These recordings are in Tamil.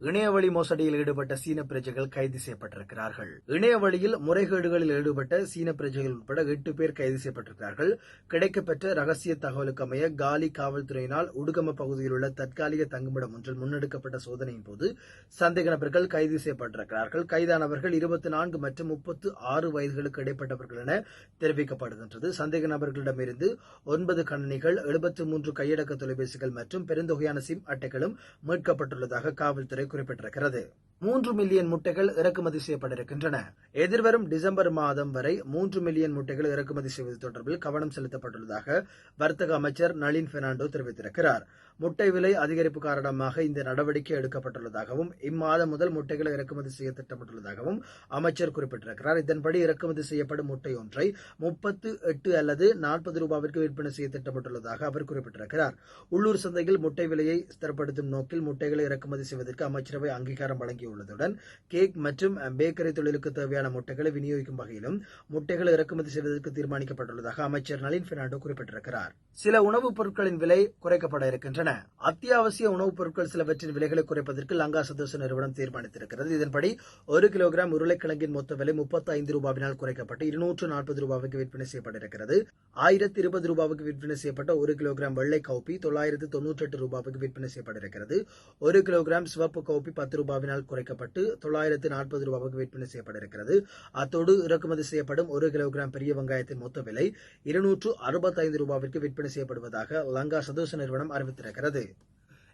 இணையவழி மோசடியில் ஈடுபட்ட சீன பிரஜைகள் கைது செய்யப்பட்டிருக்கிறார்கள். இணையவழியில் முறைகேடுகளில் ஈடுபட்ட சீன பிரஜைகள் உட்பட எட்டு பேர் கைது செய்யப்பட்டிருக்கிறார்கள். கிடைக்கப்பெற்ற ரகசிய தகவலுக்கமைய காலி காவல்துறையினால் உடுகம பகுதியில் உள்ள தற்காலிக தங்குமிடம் ஒன்றில் முன்னெடுக்கப்பட்ட சோதனையின் போது சந்தேக நபர்கள் கைது செய்யப்பட்டிருக்கிறார்கள். கைதானவர்கள் இருபத்தி நான்கு மற்றும் முப்பத்து ஆறு வயதுகளுக்கு இடைப்பட்டவர்கள் என தெரிவிக்கப்படுகின்றது. சந்தேக நபர்களிடமிருந்து ஒன்பது கணினிகள் எழுபத்தி மூன்று கையடக்க தொலைபேசிகள் மற்றும் பெருந்தொகையான சிம் அட்டைகளும் மீட்கப்பட்டுள்ளதாக காவல்துறை குறிப்பிட்டிருக்கிறது. மூன்று மில்லியன் முட்டைகள் இறக்குமதி செய்யப்பட்டிருக்கின்றன. எதிர்வரும் டிசம்பர் மாதம் வரை மூன்று மில்லியன் முட்டைகள் இறக்குமதி செய்வது தொடர்பில் கவனம் செலுத்தப்பட்டுள்ளதாக வர்த்தக அமைச்சர் நளின் பெர்னாண்டோ தெரிவித்திருக்கிறார். முட்டை விலை அதிகரிப்பு காரணமாக இந்த நடவடிக்கை எடுக்கப்பட்டுள்ளதாகவும் இம்மாதம் முதல் முட்டைகளை இறக்குமதி செய்ய திட்டமிட்டுள்ளதாகவும் அமைச்சர் குறிப்பிட்டிருக்கிறார். இதன்படி இறக்குமதி செய்யப்படும் முட்டை ஒன்றை முப்பத்து எட்டு அல்லது நாற்பது ரூபாவிற்கு விற்பனை செய்ய திட்டமிட்டுள்ளதாக அவர் குறிப்பிட்டிருக்கிறார். உள்ளூர் சந்தையில் முட்டை விலையை ஸ்திரப்படுத்தும் நோக்கில் முட்டைகளை இறக்குமதி செய்வதற்கு அமைச்சரவை அங்கீகாரம் வழங்கி உள்ளதுடன் கேக் மற்றும் பேக்கரி தொழிலுக்கு தேவையான முட்டைகளை விநியோகிக்கும் வகையிலும் முட்டைகளை இறக்குமதி செய்வதற்கு தீர்மானிக்கப்பட்டுள்ளதாக அமைச்சர் நளின் பெர்னாண்டோ குறிப்பிட்டிருக்கிறார். சில உணவுப் பொருட்களின் விலை குறைக்கப்பட இருக்கின்றன. அத்தியாவசிய உணவுப் பொருட்கள் சிலவற்றின் விலைகளை குறைப்பதற்கு லங்கா சதோச நிறுவனம் தீர்மானித்திருக்கிறது. இதன்படி ஒரு கிலோகிராம் உருளைக்கிழங்கின் மொத்த விலை முப்பத்தி ஐந்து ரூபாவினால் குறைக்கப்பட்டு இருநூற்று நாற்பது ரூபாவுக்கு விற்பனை செய்யப்பட்டிருக்கிறது. ஆயிரத்தி இருபது ரூபாவுக்கு விற்பனை செய்யப்பட்ட ஒரு கிலோகிராம் வெள்ளை கௌப்பி தொள்ளாயிரத்து தொன்னூற்றி எட்டு ரூபாவுக்கு விற்பனை செய்யப்பட்டிருக்கிறது. ஒரு கிலோகிராம் சிவப்பு கௌப்பி பத்து ரூபாவினால் குறைக்கப்பட்டு தொள்ளாயிரத்து நாற்பது ரூபாவுக்கு விற்பனை செய்யப்பட இருக்கிறது அத்தோடு இறக்குமதி செய்யப்படும் ஒரு கிலோகிராம் பெரிய வெங்காயத்தின் மொத்த விலை இருநூற்று அறுபத்தைந்து ரூபாவிற்கு விற்பனை செய்யப்படுவதாக லங்கா சதோச நிறுவனம் அறிவித்திருக்கிறது.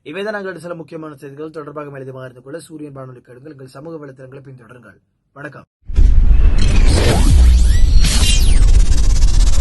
இவைதான் நாங்கள் சில முக்கியமான செய்திகள். தொடர்பாக எழுதி இருந்து கொள்ள சூரியன் வானொலி கேளுங்கள் எங்கள் சமூக வலைத்தளங்களை பின்தொடருங்கள். வணக்கம்.